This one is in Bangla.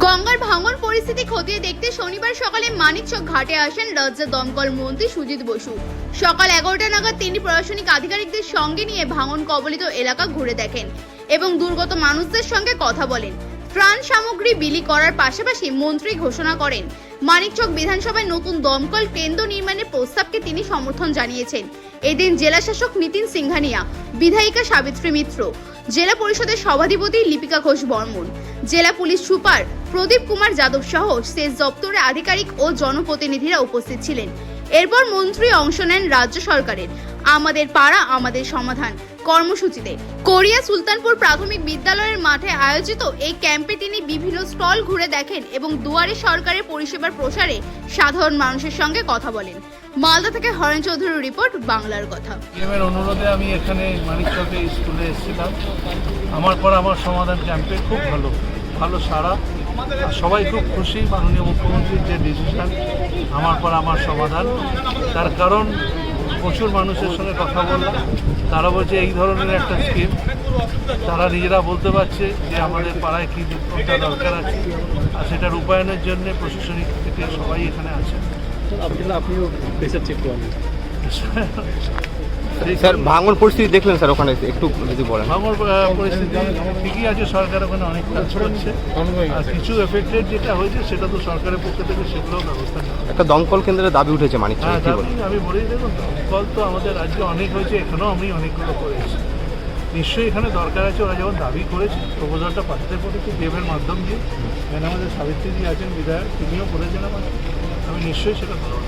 গঙ্গার ভাঙন পরিস্থিতি খতিয়ে দেখতে শনিবার সকালে মানিকচক ঘাটে আসেন রাজ্যের দমকল মন্ত্রী সুজিত বসু। সকাল এগারোটা নাগাদ তিনি প্রশাসনিক আধিকারিকদের সঙ্গে নিয়ে ভাঙন কবলিত এলাকা ঘুরে দেখেন এবং দুর্গত মানুষদের সঙ্গে কথা বলেন। ত্রাণ সামগ্রী বিলি করার পাশাপাশি মন্ত্রী ঘোষণা করেন। মানিকচক বিধানসভায় নতুন দমকল কেন্দ্র নির্মাণের প্রস্তাবকে তিনি সমর্থন জানিয়েছেন। এদিন জেলা শাসক নিতিন সিংহানিয়া, বিধায়িকা সাবিত্রী মিত্র জেলা পরিষদের সভাধিপতি লিপিকা ঘোষ বর্মন জেলা পুলিশ সুপার প্রদীপ কুমার যাদব সহ সেচ দপ্তরের আধিকারিক ও জনপ্রতিনিধিরা উপস্থিত ছিলেন। এরপর মন্ত্রী অংশ নেন রাজ্য সরকারের। আমাদের পাড়া, আমাদের সমাধান। কর্মসূচিতে। কোরিয়া সুলতানপুর প্রাথমিক বিদ্যালয়ের মাঠে আয়োজিত এই ক্যাম্পে তিনি বিভিন্ন স্টল ঘুরে দেখেন এবং দুয়ারে সরকারের পরিষেবার প্রসারে সাধারণ মানুষের সঙ্গে কথা বলেন। মালদা থেকে হরেন চৌধুরীর রিপোর্ট, বাংলার কথা। অনুরোধে আমি এখানে মানিকচকে স্কুলে এসেছিলাম। আমার পর আমার সমাধান ক্যাম্পে খুব ভালো ভালো সারা সবাই খুব খুশি, মাননীয় মুখ্যমন্ত্রীর যে ডিসিশন, আমার পর আমার সমাধান। তার কারণ প্রচুর মানুষের সঙ্গে কথা বললাম। তারা বলছে এই ধরনের একটা স্কিম তারা নিজেরা বলতে পারছে যে আমাদের পাড়ায় কী দুঃখটা দরকার আছে আর সেটা রূপায়ণের জন্য প্রশাসনিক থেকে সবাই এখানে আছে। আবদুল্লাহ স্যার ভাঙন পরিস্থিতি দেখলেন স্যার ওখানে একটু যদি বলেন। আহ, পরিস্থিতি ঠিকই আছে সরকার ওখানে অনেক কাজ করছে। আর কিছু এফেক্টেড যেটা হয়েছে সেটা তো সরকারের পক্ষ থেকে সেগুলোও ব্যবস্থা নেওয়া একটা দমকল কেন্দ্রে দাবি উঠেছে মানিক হ্যাঁ বলেন? আমি বলেই দেখুন দমকল তো আমাদের রাজ্যে অনেক হয়েছে এখানেও আমি অনেকগুলো করেছি। নিশ্চয়ই এখানে দরকার আছে ওরা যখন দাবি করেছে প্রপোজালটা পাঠাতে করেছে দেবের মাধ্যম দিয়ে। এখানে আমাদের সাবিত্রীজি আছেন বিধায়ক তিনিও করেছেন আমার আমি নিশ্চয়ই সেটা করব।